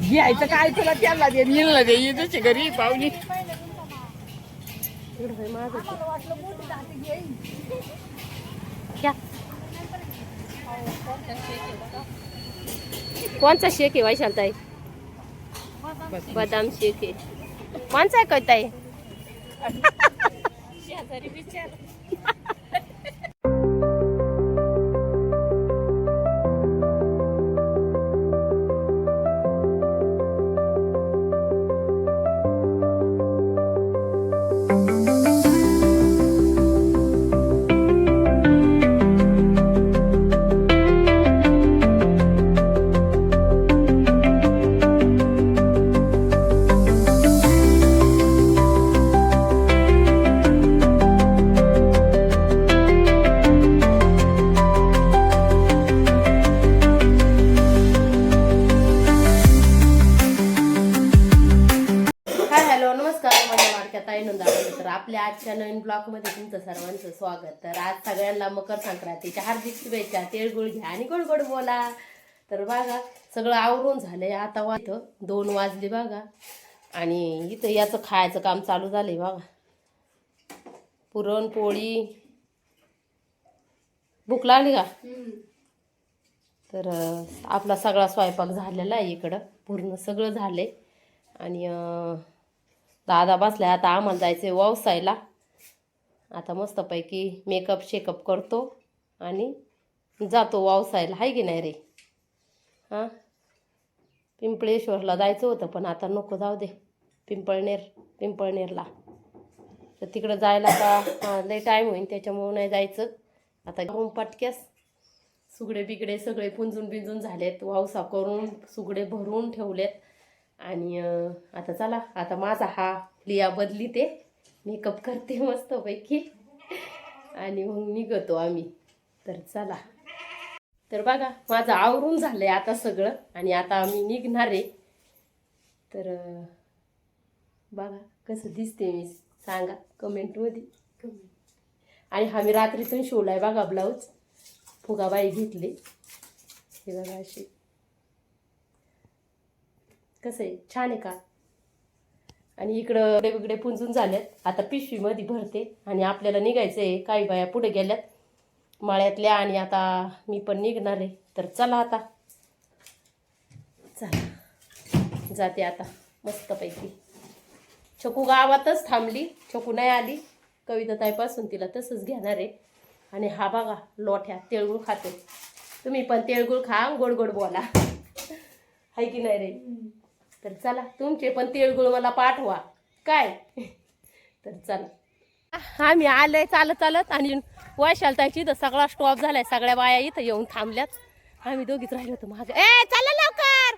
घ्यायचं काय तुला त्याला दे नीलला दे येतच घरी घ्या. कोणचा शेक आहे वैशालताई बदाम शेक आहे. कोणचा आहे कविताई हाय नंदावली तर आपल्या आजच्या नवीन ब्लॉगमध्ये तुमचं सर्वांचं स्वागत. तर आज सगळ्यांना मकर संक्रांतीच्या हार्दिक शुभेच्छा. तिळगुळ घ्या आणि गोड गोड बोला. तर बघा सगळं आवरून झालंय. आता वा इथं दोन वाजले बघा. आणि इथं याचं खायचं काम चालू झालंय बघा. पुरणपोळी. भूक लागली का? तर आपला सगळा स्वयंपाक झालेला आहे इकडं. पूर्ण सगळं झालंय. आणि दादा बसल्या आता आम्हाला जायचं आहे व्यवसायला. आता मस्तपैकी मेकअप शेकअप करतो आणि जातो वावसायला आहे की नाही रे? हां? पिंपळेश्वरला जायचं होतं पण आता नको जाऊ दे. पिंपळनेर पिंपळनेरला. तर तिकडं जायला का लय लई टाईम होईल त्याच्यामुळं नाही जायचं. आता घेऊन पटक्यास सुगडे बिगडे सगळे पुंजून बिंजून झालेत वावसा करून सुगडे भरून ठेवलेत. आणि आता चला आता माझा हा लिया बदली ते. मेकअप करते मस्तपैकी. आणि मग निघतो आम्ही. तर चला. तर बघा माझं आवरून झालंय आता सगळं. आणि आता आम्ही निघणार आहे. तर बघा कसं दिसते मी. सांगा कमेंटमध्ये. आणि हा मी रात्रीतून शिवलाय बघा ब्लाऊज. फुगाबाई घेतली. हे बघा अशी. कसं आहे? छान आहे का? आणि इकडं वेगवेगळे पुंजून झाल्यात आता पिशवीमध्ये भरते आणि आपल्याला निघायचं आहे. काही बाया पुढे गेल्यात. माळ्यातल्या आणि आता मी पण निघणार आहे. तर चला आता. चला. जाते आता. मस्तपैकी. छकू गावातच थांबली. छकू नाही आली. कविताताईपासून तिला तसंच घेणार आहे. आणि हा बघा लोठ्या तिळगुळ खाते. तुम्ही पण तिळगुळ खा. गोड गोड बोला. हाय की नाही रे? तर चला तुमचे पण तिळगुळ मला पाठवा. काय? तर चला. आम्ही आलोय चालत चालत आणि वैशालताची इथं सगळा स्टॉप झालाय. सगळ्या बाया इथं येऊन थांबल्यात. आम्ही दोघीच राहिलो होतो माझं ए चला लवकर!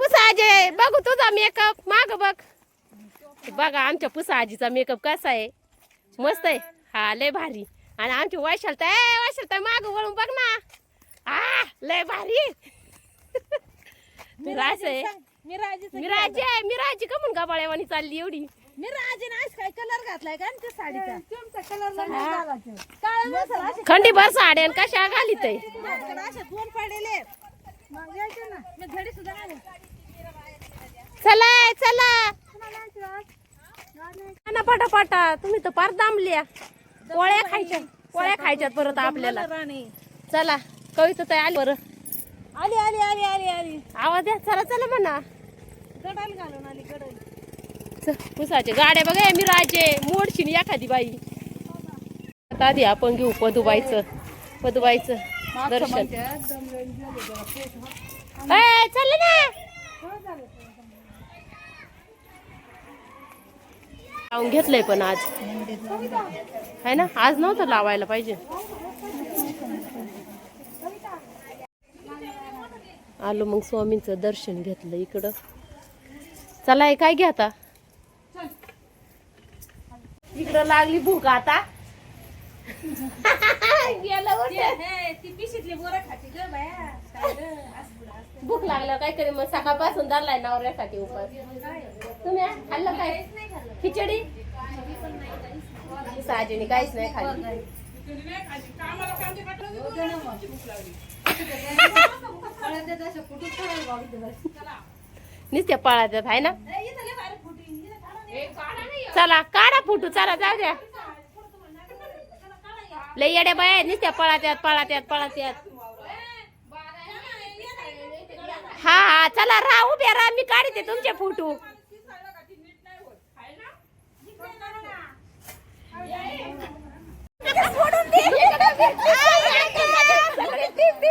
पुसाजे बघू तुझा मेकअप माग बघ. बघा आमच्या पुसा आजीचा मेकअप कसा आहे. मस्त आहे. हा लय भारी. आणि आमची वैशालता ए वैशालता माग वळून बघ ना. लय भारी. तर असं आहे. मी राजे मी राजी आहे मी राजी का म्हणून गाबाळ्यावानी चालली एवढी? मी राजे आज काय कलर घातलाय का त्या साडीचा? तुमचा कलर काळा मसाला असे खंडी भर साड्या आणि कशा घालीत दोन पडलेले मग यायचे ना. मी घडी सुद्धा नाही चला चला. ना पटापटा. तुम्ही तर पार दामल्या. पोळ्या खायच्या पोळ्या खायच्यात परत आपल्याला. चला. कविता ताई आली बरं. आली आली आली आली आली. आवाज द्या चला चला म्हणा. गडाल घालून आली गडल च- पुसाचे गाड्या बघा मी राजे मोडशीन एखादी बाई. आता आधी आपण घेऊ पदुबाईचं. पदुबाईचं दर्शन. चला ना. लावून घेतलंय पण आज. है ना? आज नव्हतं लावायला पाहिजे. आलो मग स्वामींचं दर्शन घेतलं इकडं. चला काय घ्या आता? इकडं लागली भूक आता. भूक लागलं काय करी मग सकाळपासून धरलाय नवऱ्यासाठी उपास. तुम्ही? खाल्लं काय? खिचडी? साजीने काहीच नाही खाल्ली. नुसत्या पाळाच्यात आहे ना? चला काढा फोटो चला जाऊ द्या. लय येड्या बाया नुसत्या पळात्यात पळात्यात पळात्यात. हा हा चला राहा उभ्या राहा मी काढते तुमचे फोटो.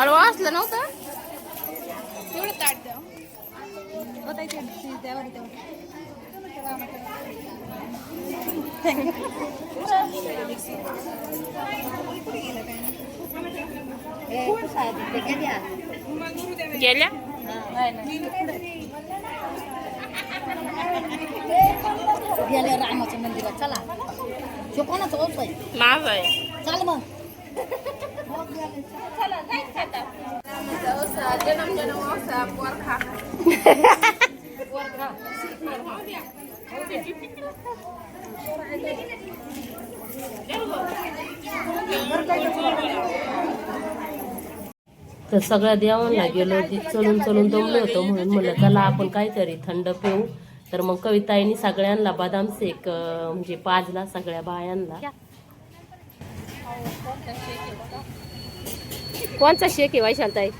मळवा असलं नव्हतं. तेवढं ताट द्या. गेल्या? गेले रामाच्या मंदिरात. चला. तो कोणाचा ओस आहे माझ आहे. चाल मग जनम जनम असा पोर खा तर सगळ्या देवांना गेलो होती. चलून चलून दमलो होतो म्हणून म्हणलं चला आपण काहीतरी थंड पिऊ. तर मग कविताईनी सगळ्यांना बदाम शेक म्हणजे पाजला सगळ्या बायांना. कोणचा शेक आहे वैशालताई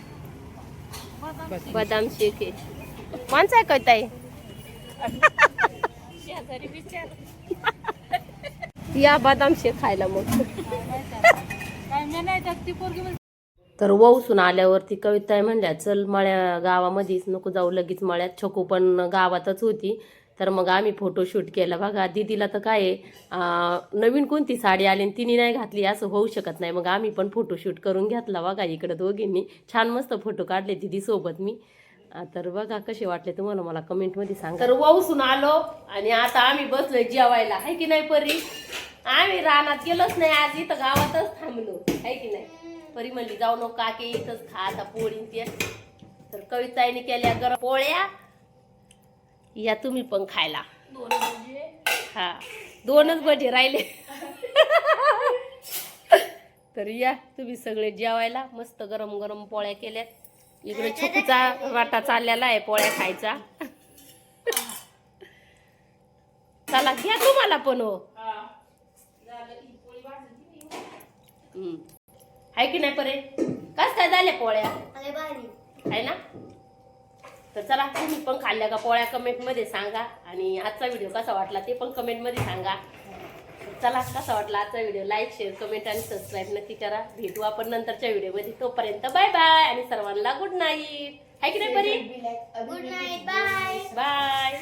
बदाम शेक आहे. कोणचा आहे कविताई या बदाम शेक खायला मग. तर वसून आल्यावरती कविताई म्हणल्या चल मळ्या गावामध्येच नको जाऊ लगेच मळ्यात छकू. पण गावातच होती. तर मग आम्ही फोटोशूट केला. बघा दीदीला तर काय नवीन कोणती साडी आली आणि तिने नाही घातली असं होऊ शकत नाही. मग आम्ही पण फोटोशूट करून घेतला. बघा इकडं दोघींनी छान मस्त फोटो काढले दिदीसोबत मी. तर बघा कसे वाटले तुम्हाला मला कमेंटमध्ये सांगा. तर वौसून आलो आणि आता आम्ही बसलोय जेवायला. आहे की नाही परी? आम्ही रानात गेलोच नाही आज इथं गावातच थांबलो. आहे की नाही? परी म्हणली जाऊ नको काके इथंच खा आता पोळी ते. तर कविताईने केल्या गरम पोळ्या. या तुम्ही पण खायला. हा दोनच भजे राहिले. तर या तुम्ही सगळे जेवायला. मस्त गरम गरम पोळ्या केल्यात. इकडे छोकूचा वाटा चाललेला आहे पोळ्या खायचा. चला घ्या तुम्हाला पण हो. आहे की नाही परे? कस काय झाल्या पोळ्या? आहे ना? तर चला तुम्ही पण खाल्ल्या का? पोळ्या कमेंटमध्ये सांगा. आणि आजचा व्हिडिओ कसा वाटला ते पण कमेंटमध्ये सांगा. तर चला कसा वाटला आजचा व्हिडिओ? लाईक शेअर कमेंट आणि सबस्क्राईब नक्की करा. भेटू आपण नंतरच्या व्हिडिओमध्ये. तोपर्यंत बाय बाय आणि सर्वांना गुड नाईट आहे की नाही परी? Good night bye bye